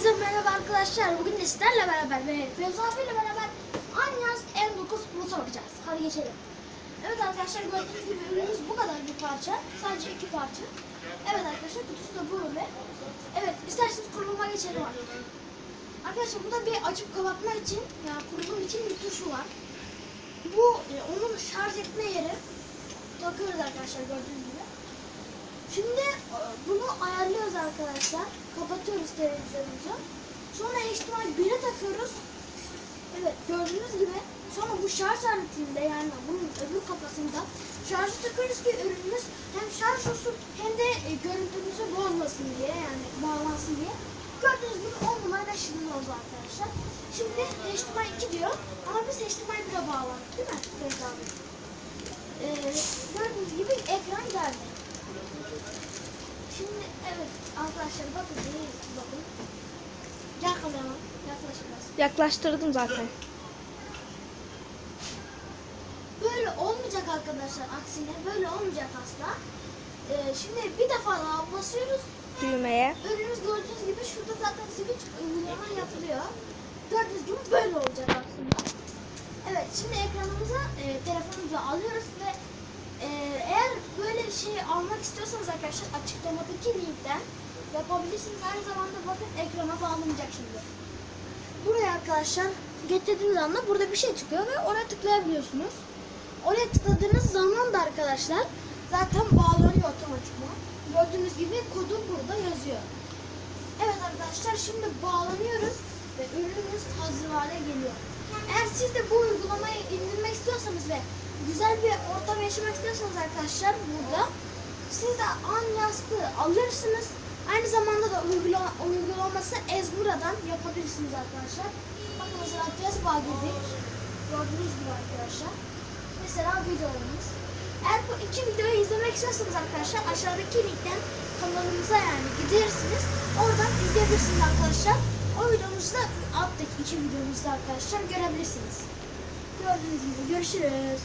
Herkese merhaba arkadaşlar. Bugün de sizlerle beraber ve Fevzi abiyle beraber Anyas M9 Plus'a bakacağız. Hadi geçelim. Evet arkadaşlar gördüğünüz gibi ürünümüz bu kadar bir parça. Sadece iki parça. Evet arkadaşlar kutusu da ve evet isterseniz kuruluma geçelim artık. Arkadaşlar burada bir açıp kapatma için yani kurulum için bir tuşu var. Bu e, onun şarj etme yeri. Takıyoruz arkadaşlar gördüğünüz gibi. Şimdi e, bunu ayarlıyoruz arkadaşlar. Kapatıyoruz televizyonumuzu. Sonra HDMI 1'e takıyoruz. Evet gördüğünüz gibi sonra bu şarj aletinde yani bunun öbür kafasında şarjı takıyoruz ki ürünümüz hem şarj olsun hem de e, görüntümüzü bozmasın diye yani bağlansın diye. Gördüğünüz gibi 10 numara 5 ürün oldu arkadaşlar. Şimdi HDMI 2 diyor ama biz HDMI 1'e bağlandık değil mi? Feyza abi? Ee, gördüğünüz gibi ekran. Şimdi evet arkadaşlar bakın iyi bakın. Gel kameraman yaklaş biraz. Yaklaştırdım zaten. Böyle olmayacak arkadaşlar aksine böyle olmayacak asla. Ee, şimdi bir defa daha basıyoruz. Düğmeye. Ürünümüz gördüğünüz gibi şurada zaten switch uygulama yapılıyor. Gördüğünüz gibi böyle olacak aslında. Evet şimdi ekranımıza e, telefonumuzu alıyoruz ve e, şey almak istiyorsanız arkadaşlar açıklamadaki linkten yapabilirsiniz. Aynı zamanda bakın ekrana bağlanacak şimdi. Buraya arkadaşlar getirdiğiniz anda burada bir şey çıkıyor ve oraya tıklayabiliyorsunuz. Oraya tıkladığınız zaman da arkadaşlar zaten bağlanıyor otomatikman. Gördüğünüz gibi kodu burada yazıyor. Evet arkadaşlar şimdi bağlanıyoruz ve ürünümüz hazır hale geliyor. Eğer siz de bu uygulamayı indirmek istiyorsanız ve güzel bir ortam yaşamak istiyorsanız arkadaşlar burada siz de Anyas'ı alırsınız. Aynı zamanda da uygula uygulaması Ezbura'dan yapabilirsiniz arkadaşlar. Bakın mesela Facebook'a girdik. Gördüğünüz gibi arkadaşlar. Mesela videolarımız. Eğer bu iki videoyu izlemek istiyorsanız arkadaşlar aşağıdaki linkten kanalımıza yani gidersiniz. Oradan izleyebilirsiniz arkadaşlar. O videomuzu da alttaki iki videomuzu da arkadaşlar görebilirsiniz. Gördüğünüz gibi görüşürüz.